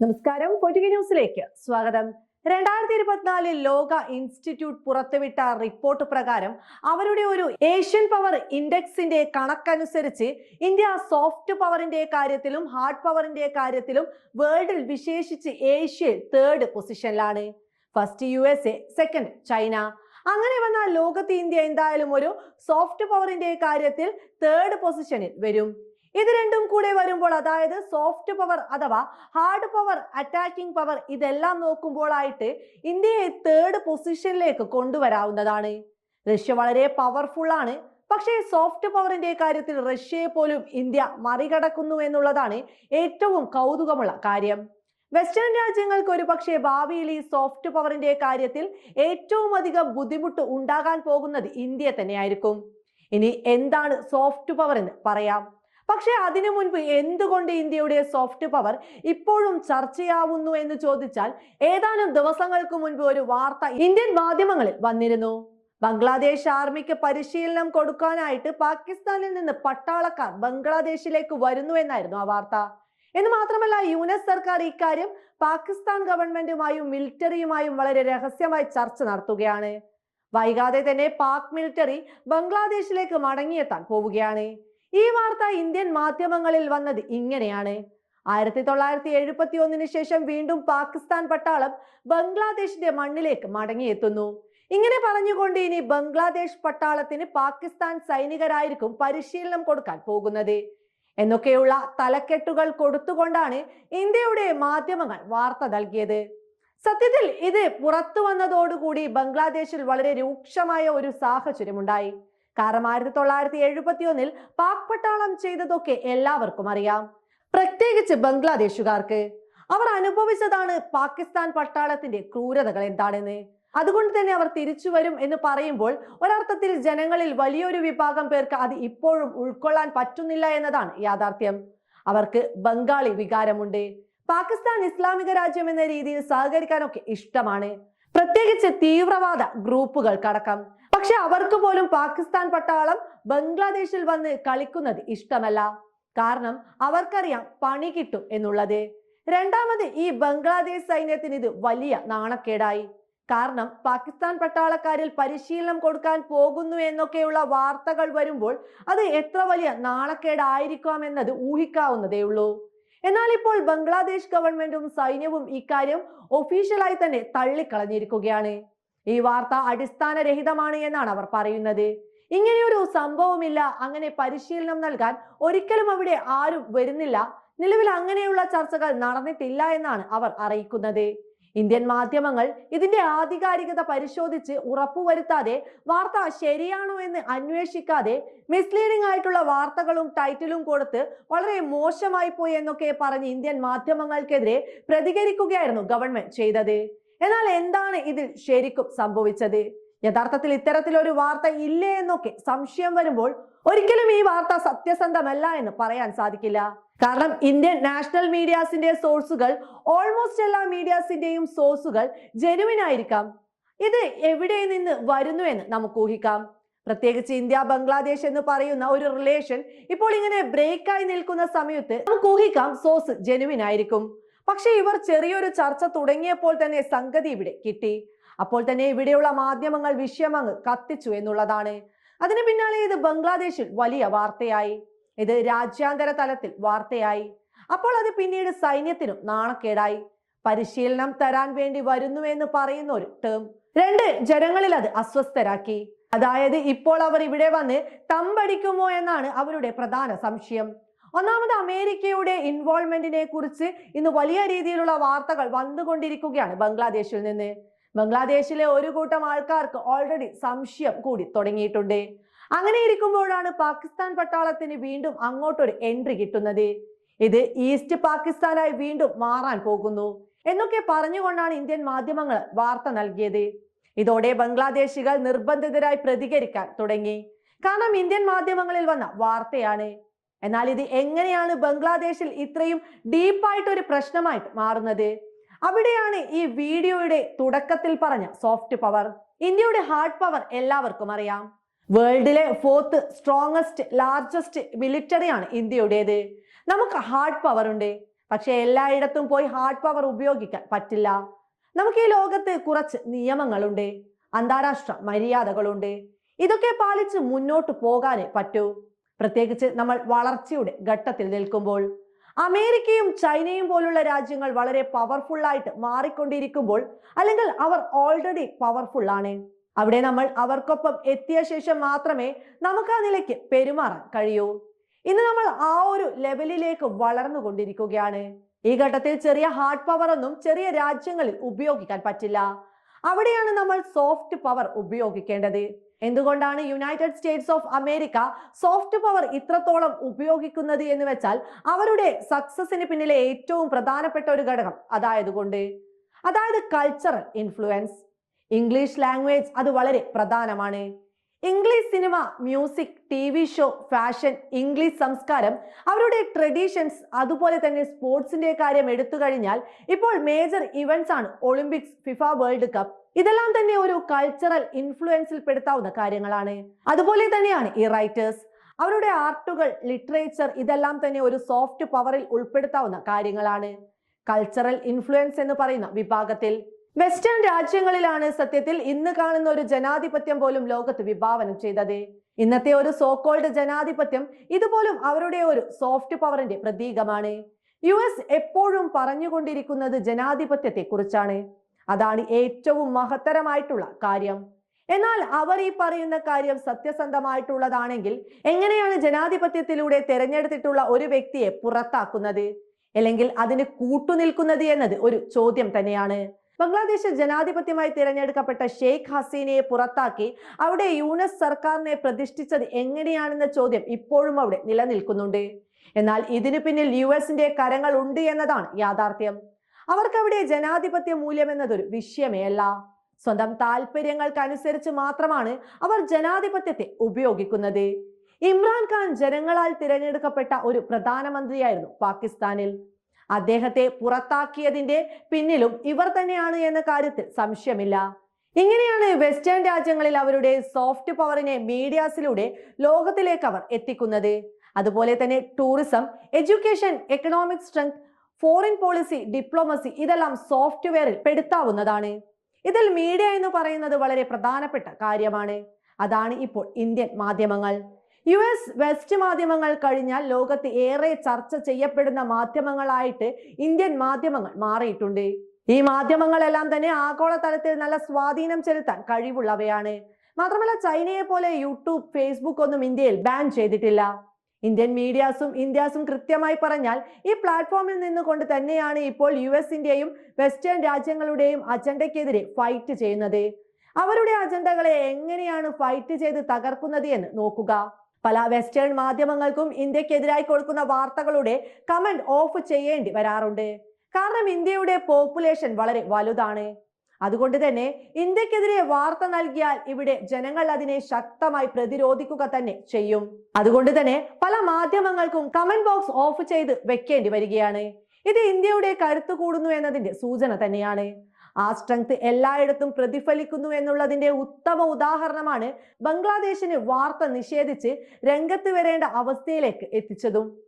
നമസ്കാരം. പൊറ്റുകി ന്യൂസിലേക്ക് സ്വാഗതം. രണ്ടായിരത്തി ഇരുപത്തിനാലിൽ ലോക ഇൻസ്റ്റിറ്റ്യൂട്ട് പുറത്തുവിട്ട റിപ്പോർട്ട് പ്രകാരം അവരുടെ ഒരു ഏഷ്യൻ പവർ ഇൻഡെക്സിന്റെ കണക്കനുസരിച്ച് ഇന്ത്യ സോഫ്റ്റ് പവറിന്റെ കാര്യത്തിലും ഹാർഡ് പവറിന്റെ കാര്യത്തിലും വേൾഡിൽ വിശേഷിച്ച് ഏഷ്യയിൽ third പൊസിഷനിലാണ് first U S A second China അങ്ങനെ വന്നാൽ ലോകത്ത് ഇന്ത്യ എന്തായാലും ഒരു സോഫ്റ്റ് പവറിന്റെ കാര്യത്തിൽ തേർഡ് പൊസിഷനിൽ വരും. ഇത് രണ്ടും കൂടെ വരുമ്പോൾ അതായത് സോഫ്റ്റ് പവർ അഥവാ ഹാർഡ് പവർ അറ്റാക്കിംഗ് പവർ ഇതെല്ലാം നോക്കുമ്പോഴായിട്ട് ഇന്ത്യയെ തേർഡ് പൊസിഷനിലേക്ക് കൊണ്ടുവരാവുന്നതാണ്. റഷ്യ വളരെ പവർഫുൾ ആണ്. പക്ഷേ സോഫ്റ്റ് പവറിന്റെ കാര്യത്തിൽ റഷ്യയെ പോലും ഇന്ത്യ മറികടക്കുന്നു എന്നുള്ളതാണ് ഏറ്റവും കൗതുകമുള്ള കാര്യം. വെസ്റ്റേൺ രാജ്യങ്ങൾക്ക് ഒരു പക്ഷേ ഭാവിയിൽ ഈ സോഫ്റ്റ് പവറിന്റെ കാര്യത്തിൽ ഏറ്റവും അധികം ബുദ്ധിമുട്ട് ഉണ്ടാകാൻ പോകുന്നത് ഇന്ത്യ തന്നെയായിരിക്കും. ഇനി എന്താണ് സോഫ്റ്റ് പവർ എന്ന് പറയാം. പക്ഷെ അതിനു മുൻപ് എന്തുകൊണ്ട് ഇന്ത്യയുടെ സോഫ്റ്റ് പവർ ഇപ്പോഴും ചർച്ചയാവുന്നു എന്ന് ചോദിച്ചാൽ ഏതാനും ദിവസങ്ങൾക്ക് മുൻപ് ഒരു വാർത്ത ഇന്ത്യൻ മാധ്യമങ്ങളിൽ വന്നിരുന്നു. ബംഗ്ലാദേശ് ആർമിക്ക് പരിശീലനം കൊടുക്കാനായിട്ട് പാകിസ്ഥാനിൽ നിന്ന് പട്ടാളക്കാർ ബംഗ്ലാദേശിലേക്ക് വരുന്നു എന്നായിരുന്നു ആ വാർത്ത. എന്ന് മാത്രമല്ല യു എസ് സർക്കാർ ഇക്കാര്യം പാകിസ്ഥാൻ ഗവൺമെന്റുമായും മിലിറ്ററിയുമായും വളരെ രഹസ്യമായി ചർച്ച നടത്തുകയാണ്. വൈകാതെ തന്നെ പാക് മിലിറ്ററി ബംഗ്ലാദേശിലേക്ക് മടങ്ങിയെത്താൻ പോവുകയാണ്. ഈ വാർത്ത ഇന്ത്യൻ മാധ്യമങ്ങളിൽ വന്നത് ഇങ്ങനെയാണ്. ആയിരത്തി തൊള്ളായിരത്തി എഴുപത്തി ഒന്നിന് ശേഷം വീണ്ടും പാകിസ്ഥാൻ പട്ടാളം ബംഗ്ലാദേശിന്റെ മണ്ണിലേക്ക് മടങ്ങിയെത്തുന്നു. ഇങ്ങനെ പറഞ്ഞുകൊണ്ട് ഇനി ബംഗ്ലാദേശ് പട്ടാളത്തിന് പാകിസ്ഥാൻ സൈനികരായിരിക്കും പരിശീലനം കൊടുക്കാൻ പോകുന്നത്. എന്നൊക്കെയുള്ള തലക്കെട്ടുകൾ കൊടുത്തുകൊണ്ടാണ് ഇന്ത്യയുടെ മാധ്യമങ്ങൾ വാർത്ത നൽകിയത്. സത്യത്തിൽ ഇത് പുറത്തു വന്നതോടുകൂടി ബംഗ്ലാദേശിൽ വളരെ രൂക്ഷമായ ഒരു സാഹചര്യമുണ്ടായി. കാരണം ആയിരത്തി തൊള്ളായിരത്തി എഴുപത്തി ഒന്നിൽ പാക് പട്ടാളം ചെയ്തതൊക്കെ എല്ലാവർക്കും അറിയാം. പ്രത്യേകിച്ച് ബംഗ്ലാദേശുകാർക്ക്. അവർ അനുഭവിച്ചതാണ് പാകിസ്ഥാൻ പട്ടാളത്തിന്റെ ക്രൂരതകൾ എന്താണെന്ന്. അതുകൊണ്ട് തന്നെ അവർ തിരിച്ചു വരും എന്ന് പറയുമ്പോൾ ഒരർത്ഥത്തിൽ ജനങ്ങളിൽ വലിയൊരു വിഭാഗം പേർക്ക് അത് ഇപ്പോഴും ഉൾക്കൊള്ളാൻ പറ്റുന്നില്ല എന്നതാണ് യാഥാർത്ഥ്യം. അവർക്ക് ബംഗാളി വികാരമുണ്ട്. പാകിസ്ഥാൻ ഇസ്ലാമിക രാജ്യം എന്ന രീതിയിൽ സഹകരിക്കാനൊക്കെ ഇഷ്ടമാണ്. പ്രത്യേകിച്ച് തീവ്രവാദ ഗ്രൂപ്പുകൾക്കടക്കം. പക്ഷെ അവർക്ക് പോലും പാകിസ്ഥാൻ പട്ടാളം ബംഗ്ലാദേശിൽ വന്ന് കളിക്കുന്നത് ഇഷ്ടമല്ല. കാരണം അവർക്കറിയാം പണി കിട്ടും എന്നുള്ളത്. രണ്ടാമത് ഈ ബംഗ്ലാദേശ് സൈന്യത്തിന് ഇത് വലിയ നാണക്കേടായി. കാരണം പാകിസ്ഥാൻ പട്ടാളക്കാരിൽ പരിശീലനം കൊടുക്കാൻ പോകുന്നു എന്നൊക്കെയുള്ള വാർത്തകൾ വരുമ്പോൾ അത് എത്ര വലിയ നാണക്കേടായിരിക്കാം എന്നത് ഊഹിക്കാവുന്നതേ ഉള്ളൂ എന്നാൽ ഇപ്പോൾ ബംഗ്ലാദേശ് ഗവൺമെന്റും സൈന്യവും ഇക്കാര്യം ഒഫീഷ്യലായി തന്നെ തള്ളിക്കളഞ്ഞിരിക്കുകയാണ്. ഈ വാർത്ത അടിസ്ഥാനരഹിതമാണ് എന്നാണ് അവർ പറയുന്നത്. ഇങ്ങനെയൊരു സംഭവമില്ല. അങ്ങനെ പരിശീലനം നൽകാൻ ഒരിക്കലും അവിടെ ആരും വരുന്നില്ല. നിലവിൽ അങ്ങനെയുള്ള ചർച്ചകൾ നടന്നിട്ടില്ല എന്നാണ് അവർ അറിയിക്കുന്നത്. ഇന്ത്യൻ മാധ്യമങ്ങൾ ഇതിന്റെ ആധികാരികത പരിശോധിച്ച് ഉറപ്പുവരുത്താതെ വാർത്ത ശരിയാണോ എന്ന് അന്വേഷിക്കാതെ മിസ്ലീഡിംഗ് ആയിട്ടുള്ള വാർത്തകളും ടൈറ്റിലും കൊടുത്ത് വളരെ മോശമായി പോയി എന്നൊക്കെ പറഞ്ഞ് ഇന്ത്യൻ മാധ്യമങ്ങൾക്കെതിരെ പ്രതികരിക്കുകയായിരുന്നു ഗവൺമെന്റ് ചെയ്തത്. എന്നാൽ എന്താണ് ഇതിൽ ശരിക്കും സംഭവിച്ചത്? യഥാർത്ഥത്തിൽ ഇത്തരത്തിലൊരു വാർത്ത ഇല്ലേ എന്നൊക്കെ സംശയം വരുമ്പോൾ ഒരിക്കലും ഈ വാർത്ത സത്യസന്ധമല്ല എന്ന് പറയാൻ സാധിക്കില്ല. കാരണം ഇന്ത്യൻ നാഷണൽ മീഡിയാസിന്റെ സോഴ്സുകൾ ഓൾമോസ്റ്റ് എല്ലാ മീഡിയാസിന്റെയും സോഴ്സുകൾ ജെനുവിൻ ആയിരിക്കാം. ഇത് എവിടെ നിന്ന് വരുന്നു എന്ന് നമുക്ക് ഊഹിക്കാം. പ്രത്യേകിച്ച് ഇന്ത്യ ബംഗ്ലാദേശ് എന്ന് പറയുന്ന ഒരു റിലേഷൻ ഇപ്പോൾ ഇങ്ങനെ ബ്രേക്കായി നിൽക്കുന്ന സമയത്ത് നമുക്ക് ഊഹിക്കാം സോഴ്സ് ജെനുവിൻ ആയിരിക്കും. പക്ഷെ ഇവർ ചെറിയൊരു ചർച്ച തുടങ്ങിയപ്പോൾ തന്നെ സംഗതി ഇവിടെ കിട്ടി. അപ്പോൾ തന്നെ ഇവിടെയുള്ള മാധ്യമങ്ങൾ വിഷയമങ്ങ് കത്തിച്ചു എന്നുള്ളതാണ്. അതിന് പിന്നാലെ ഇത് ബംഗ്ലാദേശിൽ വലിയ വാർത്തയായി. ഇത് രാജ്യാന്തര തലത്തിൽ വാർത്തയായി. അപ്പോൾ അത് പിന്നീട് സൈന്യത്തിനും നാണക്കേടായി. പരിശീലനം തരാൻ വേണ്ടി വരുന്നു എന്ന് പറയുന്ന ഒരു ടേം രണ്ട് ജനങ്ങളിൽ അത് അസ്വസ്ഥരാക്കി. അതായത് ഇപ്പോൾ അവർ ഇവിടെ വന്ന് തമ്പടിക്കുമോ എന്നാണ് അവരുടെ പ്രധാന സംശയം. ഒന്നാമത് അമേരിക്കയുടെ ഇൻവോൾവ്മെന്റിനെ കുറിച്ച് ഇന്ന് വലിയ രീതിയിലുള്ള വാർത്തകൾ വന്നുകൊണ്ടിരിക്കുകയാണ് ബംഗ്ലാദേശിൽ നിന്ന്. ബംഗ്ലാദേശിലെ ഒരു കൂട്ടം ആൾക്കാർക്ക് ഓൾറെഡി സംശയം കൂടി തുടങ്ങിയിട്ടുണ്ട്. അങ്ങനെ ഇരിക്കുമ്പോഴാണ് പാകിസ്ഥാൻ പട്ടാളത്തിന് വീണ്ടും അങ്ങോട്ടൊരു എൻട്രി കിട്ടുന്നത്. ഇത് ഈസ്റ്റ് പാകിസ്ഥാനായി വീണ്ടും മാറാൻ പോകുന്നു. എന്നൊക്കെ പറഞ്ഞുകൊണ്ടാണ് ഇന്ത്യൻ മാധ്യമങ്ങൾ വാർത്ത നൽകിയത്. ഇതോടെ ബംഗ്ലാദേശികൾ നിർബന്ധിതരായി പ്രതികരിക്കാൻ തുടങ്ങി. കാരണം ഇന്ത്യൻ മാധ്യമങ്ങളിൽ വന്ന വാർത്തയാണ്. എന്നാൽ ഇത് എങ്ങനെയാണ് ബംഗ്ലാദേശിൽ ഇത്രയും ഡീപ്പായിട്ട് ഒരു പ്രശ്നമായിട്ട് മാറുന്നത്? അവിടെയാണ് ഈ വീഡിയോയുടെ തുടക്കത്തിൽ പറഞ്ഞ സോഫ്റ്റ് പവർ ഇന്ത്യയുടെ ഹാർഡ് പവർ എല്ലാവർക്കും അറിയാം. വേൾഡിലെ ഫോർത്ത് സ്ട്രോങ്സ്റ്റ് ലാർജസ്റ്റ് മിലിറ്ററിയാണ് ഇന്ത്യയുടേത്. നമുക്ക് ഹാർഡ് പവർ ഉണ്ട്. പക്ഷെ എല്ലായിടത്തും പോയി ഹാർഡ് പവർ ഉപയോഗിക്കാൻ പറ്റില്ല. നമുക്ക് ഈ ലോകത്ത് കുറച്ച് നിയമങ്ങളുണ്ട്. അന്താരാഷ്ട്ര മര്യാദകളുണ്ട്. ഇതൊക്കെ പാലിച്ച് മുന്നോട്ട് പോകാനേ പറ്റൂ. പ്രത്യേകിച്ച് നമ്മൾ വളർച്ചയുടെ ഘട്ടത്തിൽ നിൽക്കുമ്പോൾ. അമേരിക്കയും ചൈനയും പോലുള്ള രാജ്യങ്ങൾ വളരെ പവർഫുള്ളായിട്ട് മാറിക്കൊണ്ടിരിക്കുമ്പോൾ അല്ലെങ്കിൽ അവർ ഓൾറെഡി പവർഫുള്ളാണ് അവിടെ നമ്മൾ അവർക്കൊപ്പം എത്തിയ ശേഷം മാത്രമേ നമുക്ക് ആ നിലയ്ക്ക് പെരുമാറാൻ കഴിയൂ. ഇന്ന് നമ്മൾ ആ ഒരു ലെവലിലേക്ക് വളർന്നുകൊണ്ടിരിക്കുകയാണ് ഈ ഘട്ടത്തിൽ ചെറിയ ഹാർഡ് പവർ ഒന്നും ചെറിയ രാജ്യങ്ങളിൽ ഉപയോഗിക്കാൻ പറ്റില്ല. അവിടെയാണ് നമ്മൾ സോഫ്റ്റ് പവർ ഉപയോഗിക്കേണ്ടത്. എന്തുകൊണ്ടാണ് United States of America soft power ഇത്രത്തോളം ഉപയോഗിക്കുന്നത് എന്ന് വെച്ചാൽ അവരുടെ സക്സസിന് പിന്നിലെ ഏറ്റവും പ്രധാനപ്പെട്ട ഒരു ഘടകം അതായത് കൊണ്ട്. അതായത് കൾച്ചറൽ ഇൻഫ്ലുവൻസ് ഇംഗ്ലീഷ് ലാംഗ്വേജ് അത് വളരെ പ്രധാനമാണ്. English cinema music T V show fashion English സംസ്കാരം അവരുടെ ട്രഡീഷൻസ് അതുപോലെ തന്നെ സ്പോർട്സിന്റെ കാര്യം എടുത്തു കഴിഞ്ഞാൽ ഇപ്പോൾ മേജർ ഇവന്റ്സ് ആണ്. ഒളിമ്പിക്സ് ഫിഫ വേൾഡ് കപ്പ് ഇതെല്ലാം തന്നെ ഒരു കൾച്ചറൽ ഇൻഫ്ലുവൻസിൽ പെടുത്താവുന്ന കാര്യങ്ങളാണ്. അതുപോലെ തന്നെയാണ് ഈ റൈറ്റേഴ്സ് അവരുടെ ആർട്ടുകൾ ലിറ്ററേച്ചർ ഇതെല്ലാം തന്നെ ഒരു സോഫ്റ്റ് പവറിൽ ഉൾപ്പെടുത്താവുന്ന കാര്യങ്ങളാണ്. കൾച്ചറൽ ഇൻഫ്ലുവൻസ് എന്ന് പറയുന്ന വിഭാഗത്തിൽ. വെസ്റ്റേൺ രാജ്യങ്ങളിലാണ് സത്യത്തിൽ ഇന്ന് കാണുന്ന ഒരു ജനാധിപത്യം പോലും ലോകത്ത് വിഭാവനം ചെയ്തത്. ഇന്നത്തെ ഒരു സോക്കോൾഡ് ജനാധിപത്യം ഇതുപോലും അവരുടെ ഒരു സോഫ്റ്റ് പവറിന്റെ പ്രതീകമാണ്. യു എസ് എപ്പോഴും പറഞ്ഞുകൊണ്ടിരിക്കുന്നത് ജനാധിപത്യത്തെ കുറിച്ചാണ് അതാണ് ഏറ്റവും മഹത്തരമായിട്ടുള്ള കാര്യം. എന്നാൽ അവർ ഈ പറയുന്ന കാര്യം സത്യസന്ധമായിട്ടുള്ളതാണെങ്കിൽ എങ്ങനെയാണ് ജനാധിപത്യത്തിലൂടെ തിരഞ്ഞെടുത്തിട്ടുള്ള ഒരു വ്യക്തിയെ പുറത്താക്കുന്നത്? അല്ലെങ്കിൽ അതിന് കൂട്ടുനിൽക്കുന്നത് എന്നത് ഒരു ചോദ്യം തന്നെയാണ്. ബംഗ്ലാദേശ് ജനാധിപത്യമായി തിരഞ്ഞെടുക്കപ്പെട്ട ഷെയ്ഖ് ഹസീനയെ പുറത്താക്കി അവിടെ യൂനസ് സർക്കാരിനെ പ്രതിഷ്ഠിച്ചത് എങ്ങനെയാണെന്ന ചോദ്യം ഇപ്പോഴും അവിടെ നിലനിൽക്കുന്നുണ്ട്. എന്നാൽ ഇതിനു പിന്നിൽ യു എസിന്റെ കരങ്ങൾ ഉണ്ട് എന്നതാണ് യാഥാർത്ഥ്യം. അവർക്കവിടെ ജനാധിപത്യ മൂല്യം എന്നതൊരു വിഷയമേയല്ല സ്വന്തം താല്പര്യങ്ങൾക്കനുസരിച്ച് മാത്രമാണ് അവർ ജനാധിപത്യത്തെ ഉപയോഗിക്കുന്നത്. ഇമ്രാൻഖാൻ ജനങ്ങളാൽ തിരഞ്ഞെടുക്കപ്പെട്ട ഒരു പ്രധാനമന്ത്രിയായിരുന്നു പാകിസ്ഥാനിൽ. അദ്ദേഹത്തെ പുറത്താക്കിയതിന്റെ പിന്നിലും ഇവർ തന്നെയാണ് എന്ന കാര്യത്തിൽ സംശയമില്ല. ഇങ്ങനെയാണ് വെസ്റ്റേൺ രാജ്യങ്ങളിൽ അവരുടെ സോഫ്റ്റ് പവറിനെ മീഡിയാസിലൂടെ ലോകത്തിലേക്ക് അവർ എത്തിക്കുന്നത്. അതുപോലെ തന്നെ tourism education economic strength foreign policy diplomacy ഇതെല്ലാം സോഫ്റ്റ്വെയറിൽ പെടുത്താവുന്നതാണ്. ഇതിൽ മീഡിയ എന്ന് പറയുന്നത് വളരെ പ്രധാനപ്പെട്ട കാര്യമാണ്. അതാണ് ഇപ്പോൾ ഇന്ത്യൻ മാധ്യമങ്ങൾ. യു എസ് വെസ്റ്റ് മാധ്യമങ്ങൾ കഴിഞ്ഞാൽ ലോകത്ത് ഏറെ ചർച്ച ചെയ്യപ്പെടുന്ന മാധ്യമങ്ങളായിട്ട് ഇന്ത്യൻ മാധ്യമങ്ങൾ മാറിയിട്ടുണ്ട്. ഈ മാധ്യമങ്ങളെല്ലാം തന്നെ ആഗോളതലത്തിൽ നല്ല സ്വാധീനം ചെലുത്താൻ കഴിവുള്ളവയാണ്. മാത്രമല്ല ചൈനയെ പോലെ യൂട്യൂബ് ഫേസ്ബുക്ക് ഒന്നും ഇന്ത്യയിൽ ബാൻ ചെയ്തിട്ടില്ല. ഇന്ത്യൻ മീഡിയാസും ഇന്ത്യാസും കൃത്യമായി പറഞ്ഞാൽ ഈ പ്ലാറ്റ്ഫോമിൽ നിന്നുകൊണ്ട് തന്നെയാണ് ഇപ്പോൾ യു എസിന്റെയും വെസ്റ്റേൺ രാജ്യങ്ങളുടെയും അജണ്ടയ്ക്കെതിരെ ഫൈറ്റ് ചെയ്യുന്നത്. അവരുടെ അജണ്ടകളെ എങ്ങനെയാണ് ഫൈറ്റ് ചെയ്ത് തകർക്കുന്നത് എന്ന് നോക്കുക. പല വെസ്റ്റേൺ മാധ്യമങ്ങൾക്കും ഇന്ത്യക്കെതിരായി കൊടുക്കുന്ന വാർത്തകളുടെ കമന്റ് ഓഫ് ചെയ്യേണ്ടി വരാറുണ്ട്. കാരണം ഇന്ത്യയുടെ പോപ്പുലേഷൻ വളരെ വലുതാണ്. അതുകൊണ്ട് തന്നെ ഇന്ത്യക്കെതിരെ വാർത്ത നൽകിയാൽ ഇവിടെ ജനങ്ങൾ അതിനെ ശക്തമായി പ്രതിരോധിക്കുക തന്നെ ചെയ്യും. അതുകൊണ്ട് തന്നെ പല മാധ്യമങ്ങൾക്കും കമന്റ് ബോക്സ് ഓഫ് ചെയ്ത് വെക്കേണ്ടി വരികയാണ്. ഇത് ഇന്ത്യയുടെ കരുത്തു കൂടുന്നു എന്നതിന്റെ സൂചന തന്നെയാണ്. ആ സ്ട്രെങ്ത് എല്ലായിടത്തും പ്രതിഫലിക്കുന്നു എന്നുള്ളതിന്റെ ഉത്തമ ഉദാഹരണമാണ് ബംഗ്ലാദേശിന് വാർത്ത നിഷേധിച്ച് രംഗത്ത് വരേണ്ട അവസ്ഥയിലേക്ക് എത്തിച്ചതും.